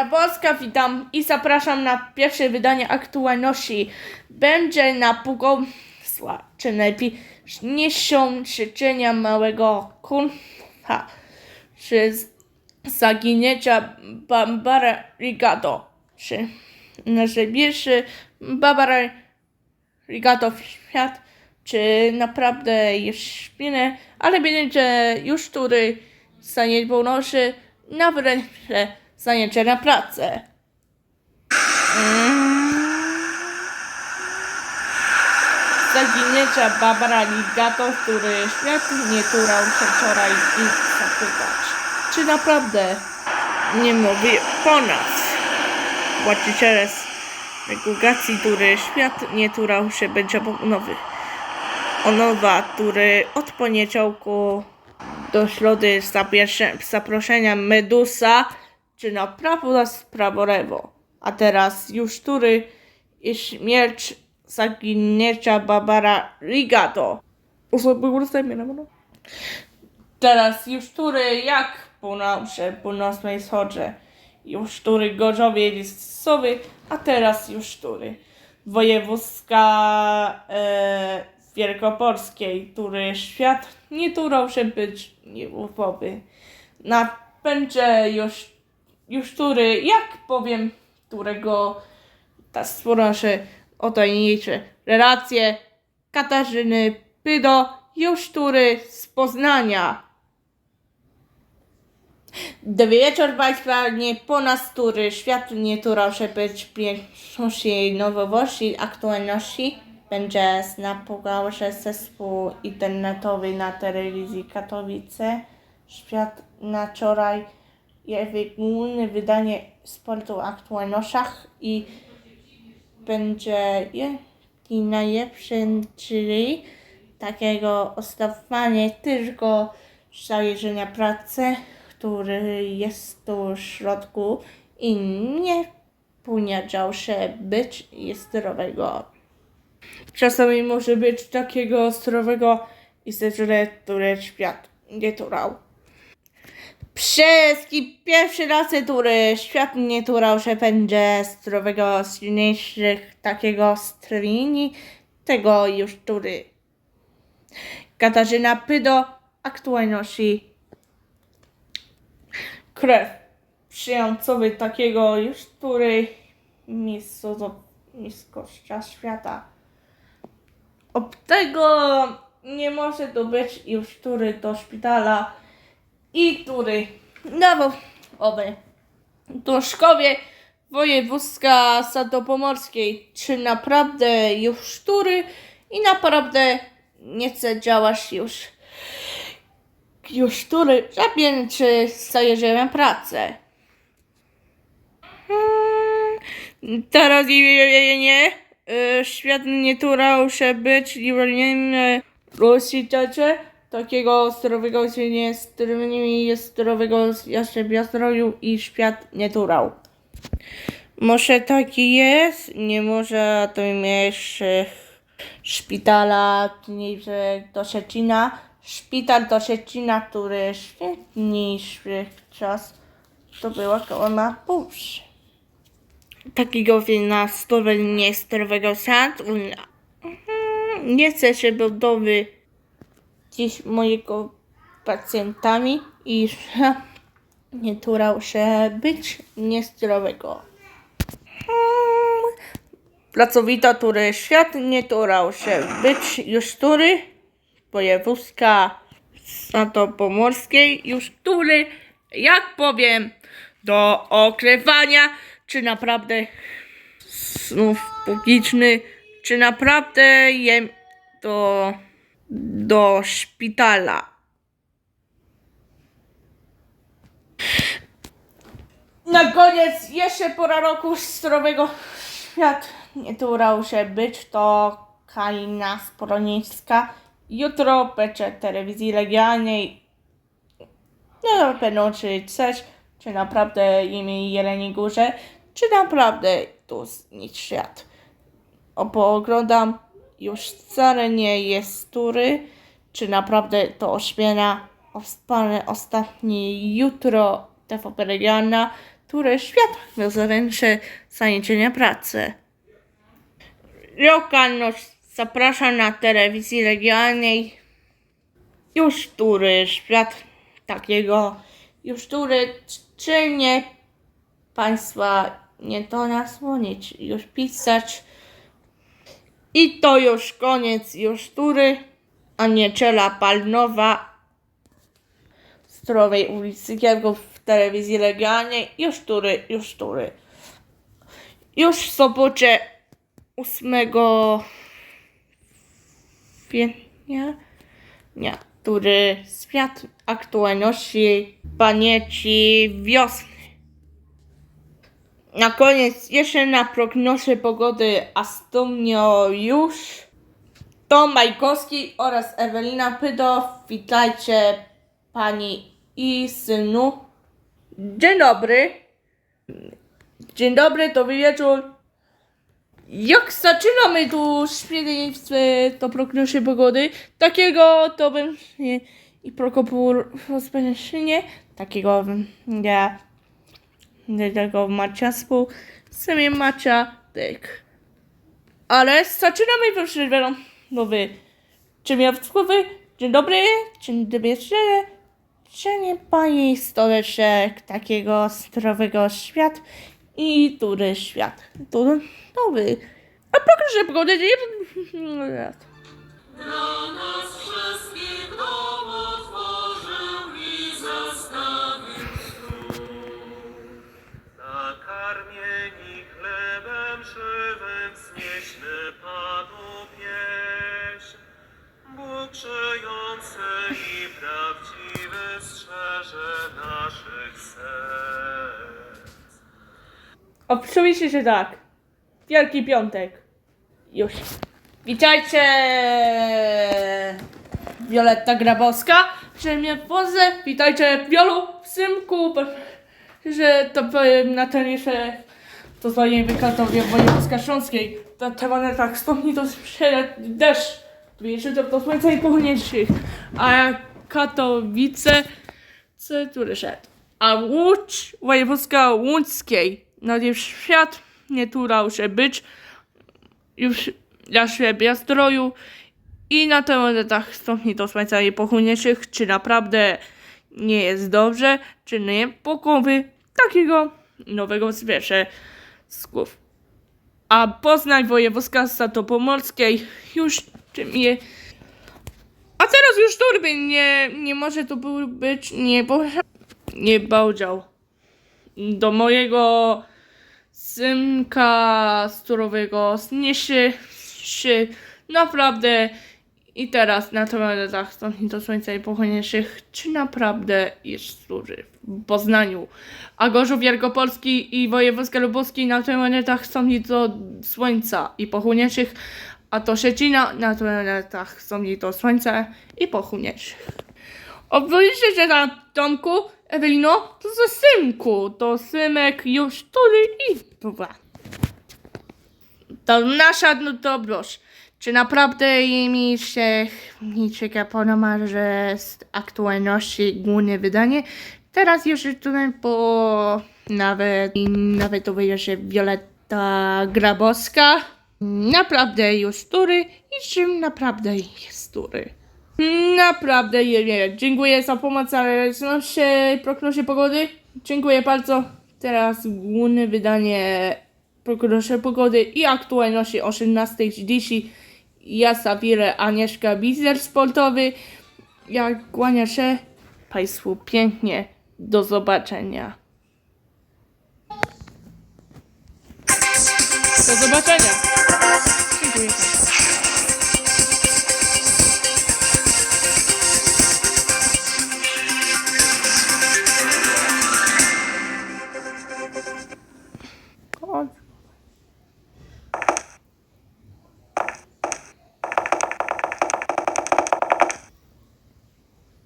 Grabowska, witam i zapraszam na pierwsze wydanie aktualności. Będzie na Pugosła, czy najpiękniejszą życzenia małego kurwa, czy zaginięcia Barbara Rigato, czy najlepszy Barbara Rigato w świat, czy naprawdę jest śpiny, ale będzie już który zaniedbał noszy, nawet zajęcie na pracę. Zaginięcia Barbara Ligato, który świat nie turał się wczoraj i zapytać, czy naprawdę nie mówi po nas. Właściciele z regulacji, który świat nie turał się będzie nowy. Onowa, który od poniedziałku do środy zabierze, zaproszenia Medusa, czy na prawo na prawo lewo. A teraz już który i śmierć zaginięcia Barbara Rigato. Osoby udostępnione. no. Teraz już który jak po nauce północnej wschodzie. Już który Gorzowie jest sowy, a teraz już który wojewódzka e, Wielkopolskiej, który świat nie turał się być nieufowy. Na będzie już, już który, jak powiem, którego ta stworzą się otajniejsze relacje Katarzyny Pydo, już który z Poznania. Dobry wieczór Państwa, nie po nas, który świat nie się być pierwszej nowości, aktualności. Będzie znapugał się zespół internetowy na telewizji Katowice. Świat na wczoraj główne wydanie sportu o aktualnościach i będzie i najlepszym, czyli takiego ostatnie tylko zajeżdżenia pracy, który jest tu w środku i nie poniedział się być i zdrowego. Czasami może być takiego zdrowego i źle, które świat nie turał. Wszystkie pierwszy raz, który świat nie turał, że będzie zdrowego, silniejszych, takiego strwini, tego już który. Katarzyna Pydo, aktualności. Krew przyjącowy takiego już do mistrza świata. Ob tego nie może to być już który do szpitala i który? Dawał oby. Troszkowie wojewódzka Sadopomorskiej. Czy naprawdę już który? I naprawdę nie chce działać już. Już który? Żabień czy zajeżdżamy pracę. Hmm, Teraz nie, nie, e, świat nie turał się być i nie rozsitacie takiego zdrowego nie z którymi jest zdrowego jeszcze zdrowiu i świat nie turał. Może taki jest, nie może to e, szpitala nie, że do Szczecina. Szpital do Szczecina, który świetniejszy czas to była koło na pusz. Takiego wina stworzenia zdrowego sadu. Mhm, Nie chcę się budowy dziś mojego pacjentami i że nie turał się być niezdrowego. Hmm, Pracowita, który świat nie turał się być już który? Wojewódzka Santo-Pomorskiej już który, jak powiem, do okrywania, czy naprawdę znów publiczny, czy naprawdę jem do, do szpitala. Na koniec jeszcze pora roku zdrowego świat nie turał się być, to Kalina Sproniewska. Jutro będzie telewizji legalnej. No na pewno czy coś, czy naprawdę imię Jeleni Górze, czy naprawdę tu nic świat. Opoglądam, już wcale nie jest który, czy naprawdę to ośmiena o wspaniale ostatnie jutro TVP Regionalna, które świat zaręcze zajęcie pracy. Lokalność zaprasza na telewizji regionalnej już który świat takiego, już który czy nie państwa nie to nasłonić, już pisać. I to już koniec, już tury, a niedziela palnowa Zdrowej ulicy Gierków w telewizji regionalnej, już tury, już w sobocie 8 kwietnia, nie, który świat aktualności pamięci wiosny. Na koniec jeszcze na prognozę pogody Astumio już. Tom Majkowski oraz Ewelina Pydo. Witajcie pani i synu. Dzień dobry. Dzień dobry, to wieczór. Jak zaczynamy tu świetnie to prognozę pogody, takiego to bym i prokopur rozpędzenie, takiego ja tego Macia spół, sobie Macia tyk. Ale zaczynamy proszę nowy. Czy miał w? Dzień dobry, dzień dobry, nie pani stoleczek takiego zdrowego świat i który świat. To nowy. A proszę pogody nie Bóg żyjący i prawdziwy strzeże naszych serc. Oczywiście, że tak. Wielki Piątek. Już. Witajcie! Wioletta Grabowska, w Polsce. Witajcie Wiolu Symku, że to powiem na ten jeszcze to swoje wykatowie wojewódzka śląskiej. Ta temat tak stopni to sprzedaż deszcz. Jeszcze do słońca i. A Katowice, co tu szedł? A Łódź wojewódzka łódzkiej. No już świat nie turał się być już dla siebie zdroju i na tematach stopni do słońca i czy naprawdę nie jest dobrze, czy nie pokowy takiego nowego zwierzę z głów. A Poznań wojewódzka Satopomorskiej już czym je... A teraz już turby nie, nie może to być, nie, bo nie bałdział. Do mojego synka surowego zniesie się naprawdę i teraz na tematach stąd do słońca i pochłoniętszych, czy naprawdę jest duży w Poznaniu. A Gorzów Wielkopolski i Wojewódzka Lubowski na tematach stąd do słońca i pochłoniętszych, a to Szczecina na tematach stąd do słońca i pochłoniętszych. Obwodzicie się na Tomku, Ewelino, to za synku, to symek już który i dobra. To nasza no. Czy naprawdę mi się niczego podoba, że z aktualności główne wydanie? Teraz już tutaj, bo nawet, nawet to wyjdzie się Wioletta Grabowska. Naprawdę już tury i czym naprawdę jest tury. Naprawdę nie, nie. Dziękuję za pomoc, ale prognozie pogody. Dziękuję bardzo. Teraz główne wydanie prognozy pogody i aktualności o 18.30. Ja Safirę Anieszka Bizer Sportowy. Ja kłaniam się Państwu pięknie. Do zobaczenia. Do zobaczenia. Dziękuję.